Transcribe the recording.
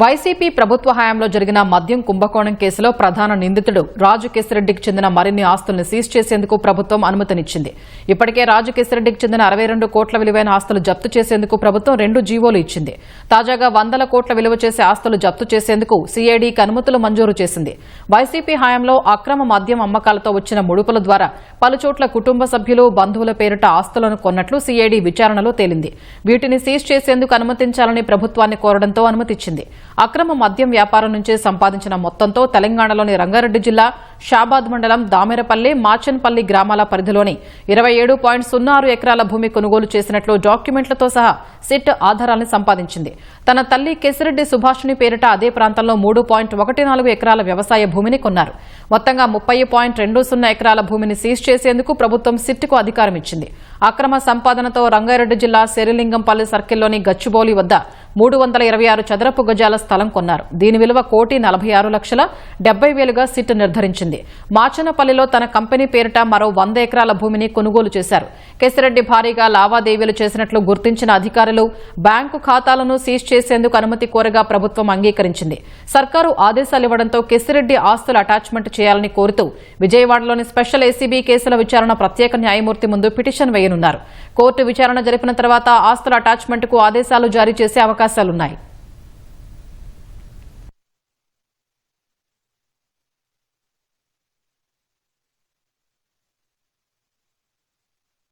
YCP ప్రభుత్వ హయాంలో జరిగిన మద్యం కుంభకోణం కేసులో ప్రధాన నిందితుడు రాజు కేసిరెడ్డికి చెందిన మరిన్ని ఆస్తులను సీజ్ చేసేందుకు ప్రభుత్వం అనుమతినిచ్చింది. ఇప్పటికే రాజు కేసిరెడ్డికి చెందిన అరవై రెండు కోట్ల విలువైన ఆస్తులు జప్తు చేసేందుకు ప్రభుత్వం రెండు జీవోలు ఇచ్చింది. తాజాగా వందల కోట్ల విలువ చేసే ఆస్తులు జప్తు చేసేందుకు సీఐడీకి అనుమతులు మంజూరు చేసింది. వైసీపీ హయాంలో అక్రమ మద్యం అమ్మకాలతో వచ్చిన ముడుపుల ద్వారా పలుచోట్ల కుటుంబ సభ్యులు బంధువుల పేరిట ఆస్తులను కొన్నట్లు సీఐడీ విచారణలో తేలింది. వీటిని సీజ్ చేసేందుకు అనుమతించాలని ప్రభుత్వాన్ని కోరడంతో అనుమతిచ్చింది. అక్రమ మద్యం వ్యాపారం నుంచి సంపాదించిన మొత్తంతో తెలంగాణలోని రంగారెడ్డి జిల్లా షాబాద్ మండలం దామెరపల్లి మాచన్పల్లి గ్రామాల పరిధిలోని ఇరవై ఏడు పాయింట్ సున్నా ఎకరాల భూమి కొనుగోలు చేసినట్లు డాక్యుమెంట్లతో సహా సిట్ ఆధారాలను సంపాదించింది. తన తల్లి కేసిరెడ్డి సుభాషిణి పేరిట అదే ప్రాంతంలో మూడు పాయింట్ ఒకటి నాలుగు ఎకరాల వ్యవసాయ భూమిని కొన్నారు. మొత్తంగా ముప్పై పాయింట్ రెండు సున్నా ఎకరాల భూమిని సీజ్ చేసేందుకు ప్రభుత్వం సిట్కు అధికారం ఇచ్చింది అక్రమ సంపాదనతో రంగారెడ్డి జిల్లా శరిలింగంపల్లి సర్కిల్లోని గచ్చిబౌలి వద్ద మూడు వందల ఇరవై ఆరు చదరపు గజాల స్థలం కొన్నారు. దీని విలువ కోటి నలభై ఆరు లక్షల డెబ్బై వేలుగా సిట్ నిర్ధారించింది. మాచనపల్లిలో తన కంపెనీ పేరిట మరో వంద ఎకరాల భూమిని కొనుగోలు చేశారు. కేసిరెడ్డి భారీగా లావాదేవీలు చేసినట్లు గుర్తించిన అధికారులు బ్యాంకు ఖాతాలను సీజ్ చేసేందుకు అనుమతి కోరగా ప్రభుత్వం అంగీకరించింది. సర్కారు ఆదేశాలు ఇవ్వడంతో కేసిరెడ్డి ఆస్తులు అటాచ్మెంట్ చేయాలని కోరుతూ విజయవాడలోని స్పెషల్ ఏసీబీ కేసుల విచారణ ప్రత్యేక న్యాయమూర్తి ముందు పిటిషన్ వేయనున్నారు. కోర్టు విచారణ జరిపిన తర్వాత ఆస్తుల అటాచ్మెంట్కు ఆదేశాలు జారీ చేసే అవకాశాలున్నాయి.